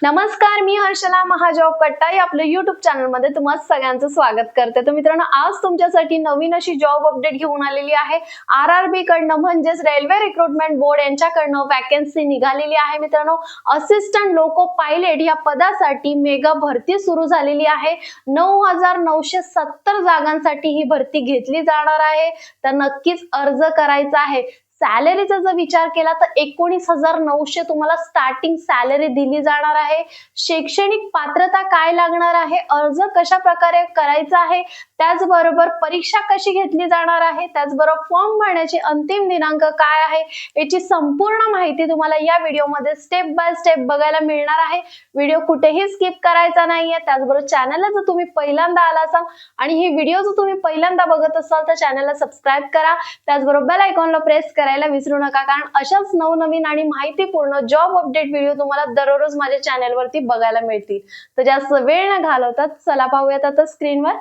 नमस्कार मी हर्षला महाजॉब कट्टा. आपलं आपल्या युट्यूब चॅनलमध्ये तुम्हा सगळ्यांचं स्वागत करते. तर मित्रांनो आज तुमच्यासाठी नवीन अशी जॉब अपडेट घेऊन आलेली आहे. आर आर बी कडनं म्हणजेच रेल्वे रिक्रुटमेंट बोर्ड यांच्याकडनं वॅकन्सी निघालेली आहे. मित्रांनो असिस्टंट लोको पायलट या पदासाठी मेगा भरती सुरू झालेली आहे. नऊ हजार नऊशे सत्तर जागांसाठी ही भरती घेतली जाणार आहे. तर नक्कीच अर्ज करायचा आहे. सॅलरीचा जर विचार केला तर एकोणीस हजार नऊशे तुम्हाला स्टार्टिंग सॅलरी दिली जाणार आहे. शैक्षणिक पात्रता काय लागणार आहे? अर्ज कशा प्रकारे करायचा आहे? त्याचबरोबर परीक्षा कशी घेतली जाणार आहे? त्याचबरोबर फॉर्म भरण्याची अंतिम दिनांक काय आहे? याची संपूर्ण माहिती तुम्हाला या व्हिडिओमध्ये स्टेप बाय स्टेप बघायला मिळणार आहे. व्हिडिओ कुठेही स्किप करायचा नाहीये. त्याचबरोबर चॅनलला जर तुम्ही पहिल्यांदा आला असाल आणि ही व्हिडिओ जर तुम्ही पहिल्यांदा बघत असाल तर चॅनलला सबस्क्राईब करा. त्याचबरोबर बेल आयकॉनला प्रेस करायला विसरू नका. कारण अशाच नवनवीन आणि माहितीपूर्ण जॉब अपडेट व्हिडिओ तुम्हाला दररोज माझ्या चॅनलवरती बघायला मिळतील. तर जास्त वेळ न घालवता चला पाहूयात आता स्क्रीनवर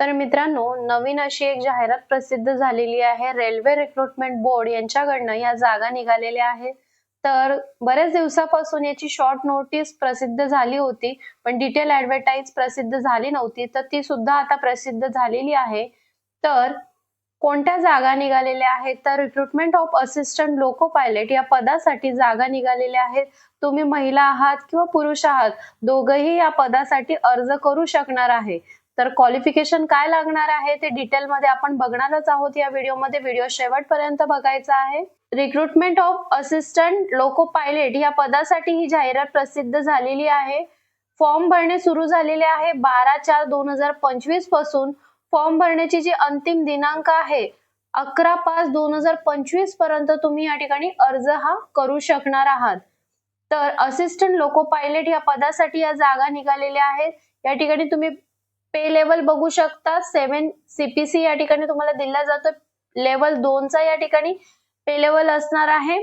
तर मित्रांनो नवीन अशी एक जाहिरात प्रसिद्ध झालेली आहे. रेल्वे रिक्रुटमेंट बोर्ड यांच्याकडनं या जागा निघालेल्या आहेत. तर बऱ्याच दिवसापासून याची शॉर्ट नोटीस प्रसिद्ध झाली होती पण डिटेल ऍडव्हर्टाईज प्रसिद्ध झाली नव्हती. तर ती सुद्धा आता प्रसिद्ध झालेली आहे. तर कोणत्या जागा निघालेल्या आहेत? तर recruitment of assistant loco pilot या पदासाठी जागा निघालेल्या आहेत. तुम्ही महिला आहात किंवा पुरुष आहात दोघही या पदासाठी अर्ज करू शकणार आहे. तर क्वालिफिकेशन काय लागणार आहे ते डिटेलमध्ये आपण बघणारच आहोत या व्हिडिओमध्ये. व्हिडिओ शेवटपर्यंत बघायचा आहे. Recruitment of assistant loco pilot या पदासाठी ही जाहिरात प्रसिद्ध झालेली आहे. फॉर्म भरणे सुरू झालेले आहे बारा चार दोन हजार पंचवीसपासून. फॉर्म भरण्याची जी अंतिम दिनांक आहे अकरा पाच दोन हजार पंचवीसपर्यंत तुम्ही या ठिकाणी अर्ज हा करू शकणार आहात. तर असिस्टंट लोको पायलट या पदासाठी या जागा निघालेल्या आहेत. या ठिकाणी तुम्ही पे लेवल बघू शकता. सेव्हन सीपीसी या ठिकाणी तुम्हाला दिला जातो. लेवल दोनचा या ठिकाणी पे लेवल असणार आहे.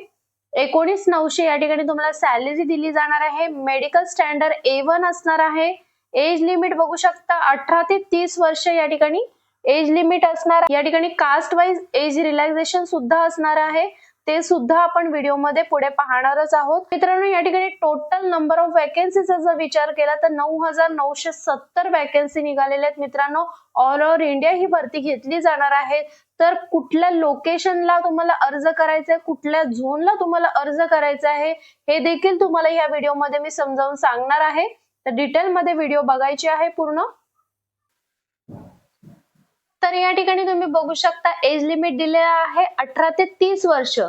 एकोणीस नऊशे या ठिकाणी तुम्हाला सॅलरी दिली जाणार आहे. मेडिकल स्टँडर्ड ए वन असणार आहे. एज लिमिट बघू शकता अठरा ते तीस वर्ष या ठिकाणी एज लिमिट असणार या ठिकाणी कास्ट वाईज एज रिलॅक्सेशन सुद्धा असणार आहे. ते सुद्धा आपण व्हिडिओमध्ये पुढे पाहणारच आहोत. मित्रांनो या ठिकाणी टोटल नंबर ऑफ वॅकन्सीचा जर विचार केला तर नऊ हजार नऊशे सत्तर वॅकन्सी निघालेल्या आहेत मित्रांनो. ऑल ओव्हर इंडिया ही भरती घेतली जाणार आहे. तर कुठल्या लोकेशनला तुम्हाला अर्ज करायचा आहे कुठल्या झोनला तुम्हाला अर्ज करायचा आहे हे देखील तुम्हाला या व्हिडिओमध्ये मी समजावून सांगणार आहे. तर डिटेलमध्ये व्हिडिओ बघायची आहे पूर्ण. तर या ठिकाणी तुम्ही बघू शकता एज लिमिट दिलेला आहे अठरा ते तीस वर्ष.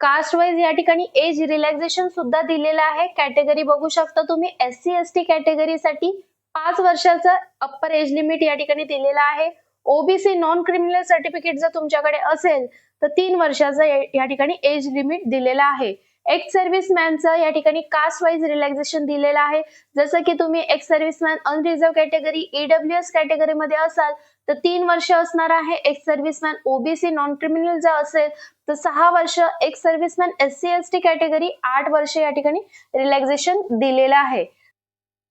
कास्ट वाईज या ठिकाणी एज रिलॅक्सेशन सुद्धा दिलेलं आहे. कॅटेगरी बघू शकता तुम्ही एस सी एस टी कॅटेगरीसाठी पाच वर्षाचं अप्पर एज लिमिट या ठिकाणी दिलेलं आहे. ओबीसी नॉन क्रिमिनल सर्टिफिकेट जर तुमच्याकडे असेल तर तीन वर्षाचं या ठिकाणी एज लिमिट दिलेलं आहे. एक्स सर्व्हिसमॅनचं या ठिकाणी कास्ट वाईज रिलॅक्सेशन दिलेलं आहे. जसं की तुम्ही ex serviceman unreserved category EW S कॅटेगरीमध्ये असाल तर तीन वर्ष असणार आहे. Ex serviceman OBC non criminal जर असेल तर सहा वर्ष. Ex serviceman S C S T category आठ वर्ष या ठिकाणी रिलॅक्सेशन दिलेलं आहे.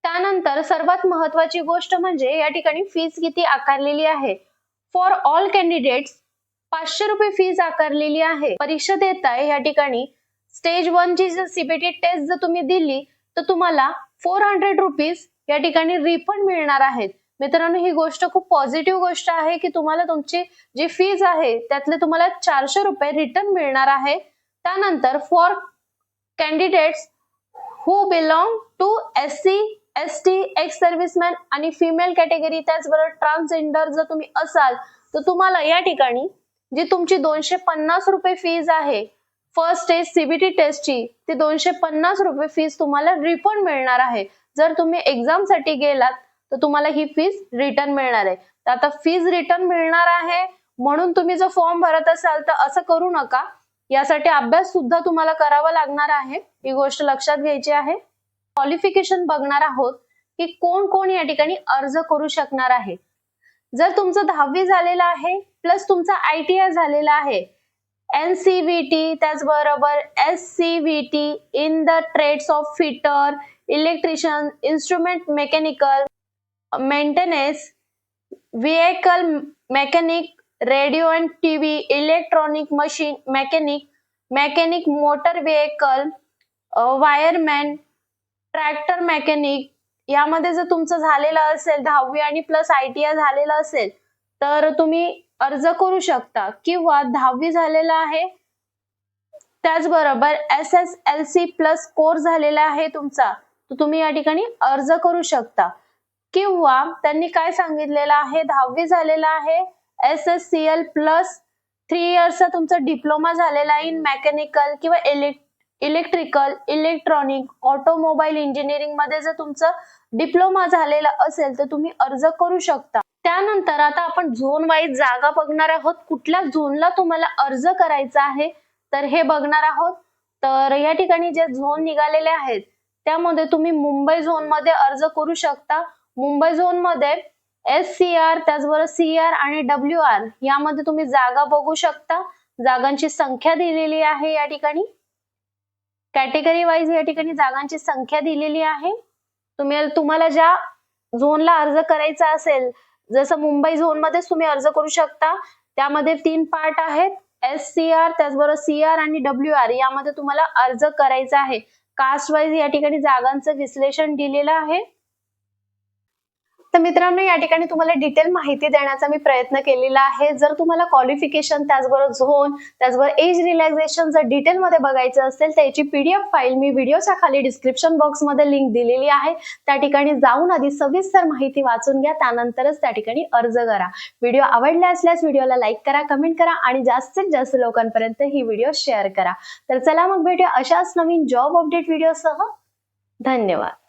त्यानंतर सर्वात महत्वाची गोष्ट म्हणजे या ठिकाणी फीज किती आकारलेली आहे. फॉर ऑल कॅन्डिडेट्स पाचशे रुपये फीज आकारलेली आहे. परीक्षा देताय या ठिकाणी स्टेज वन ची जर सीबीटी टेस्ट जर तुम्ही दिली तर तुम्हाला फोर हंड्रेड रुपीज या ठिकाणी रिफंड मिळणार आहेत. मित्रांनो ही गोष्ट खूप पॉझिटिव्ह गोष्ट आहे की तुम्हाला तुमची जी फीज आहे त्यातले तुम्हाला चारशे रुपये रिटर्न मिळणार आहे. त्यानंतर for candidates who belong to S C S T ex serviceman आणि फिमेल कॅटेगरी त्याचबरोबर ट्रान्सजेंडर जर तुम्ही असाल तर तुम्हाला या ठिकाणी जी तुमची दोनशे पन्नास रुपये फीज आहे फर्स्ट टेस्ट सीबीटी टेस्टची ती दोनशे पन्नास रुपये फीज तुम्हाला रिफंड मिळणार आहे. जर तुम्ही एक्झामसाठी गेलात तर तुम्हाला ही फीज रिटर्न मिळणार आहे. तर आता फीज रिटर्न मिळणार आहे म्हणून तुम्ही जर फॉर्म भरत असाल तर असं करू नका. यासाठी अभ्यास सुद्धा तुम्हाला करावा लागणार आहे. ही गोष्ट लक्षात घ्यायची आहे. क्वालिफिकेशन बघणार आहोत की कोण कोण या ठिकाणी अर्ज करू शकणार आहे. जर तुमचं दहावी झालेलं आहे प्लस तुमचा आय टी आय झालेला आहे एन सी व्ही टी त्याचबरोबर S C V T in the trades of fitter electrician instrument mechanical maintenance vehicle mechanic radio and T V electronic machine mechanic mechanic motor vehicle wireman tractor mechanic यामध्ये जर तुमचं झालेलं असेल दहावी आणि plus I T I झालेलं असेल तर तुम्ही अर्ज करू शकता किंवा दहावी झालेला आहे? त्याचबरोबर S S L C plus course झालेला आहे तुमचा तर तुम्ही या ठिकाणी अर्ज करू शकता. किंवा त्यांनी काय सांगितलेलं आहे? दहावी झालेला आहे S S C L plus three इयर्सचा तुमचा डिप्लोमा झालेला आहे इन मेकॅनिकल किंवा इलेक्ट्रिकल इलेक्ट्रॉनिक ऑटोमोबाईल इंजिनिअरिंगमध्ये जर तुमचं डिप्लोमा झालेला असेल तर तुम्ही अर्ज करू शकता. त्यानंतर आता आपण झोन वाईज जागा बघणार आहोत. कुठल्या झोनला तुम्हाला अर्ज करायचा आहे? तर हे बघणार आहोत. तर या ठिकाणी जे झोन निघालेले आहेत त्यामध्ये तुम्ही मुंबई झोनमध्ये अर्ज करू शकता. मुंबई झोनमध्ये एस सी आर त्याचबरोबर सी आर आणि डब्ल्यू आर यामध्ये तुम्ही जागा बघू शकता. जागांची संख्या दिलेली आहे या ठिकाणी. कॅटेगरी वाईज या ठिकाणी जागांची संख्या दिलेली आहे. तुम्ही तुम्हाला ज्या झोनला अर्ज करायचा असेल जसं मुंबई झोन मध्येच तुम्ही अर्ज करू शकता. त्यामध्ये तीन पार्ट आहेत. एस सी आर त्याचबरोबर सी आर आणि डब्ल्यू आर यामध्ये तुम्हाला अर्ज करायचा आहे. कास्ट वाईज या ठिकाणी जागांचं विश्लेषण दिलेलं आहे. तर मित्रांनो या ठिकाणी तुम्हाला डिटेल माहिती देण्याचा मी प्रयत्न केलेला आहे. जर तुम्हाला क्वालिफिकेशन त्याचबरोबर झोन त्याचबरोबर एज रिलॅक्सेशन जर डिटेलमध्ये बघायचं असेल तर याची पीडीएफ फाईल मी व्हिडिओच्या खाली डिस्क्रिप्शन बॉक्समध्ये लिंक दिलेली आहे. त्या ठिकाणी जाऊन आधी सविस्तर माहिती वाचून घ्या त्यानंतरच त्या ठिकाणी अर्ज करा. व्हिडिओ आवडला असल्यास व्हिडिओला लाईक करा कमेंट करा आणि जास्तीत जास्त लोकांपर्यंत ही व्हिडिओ शेअर करा. तर चला मग भेटूया अशाच नवीन जॉब अपडेट व्हिडिओसह धन्यवाद.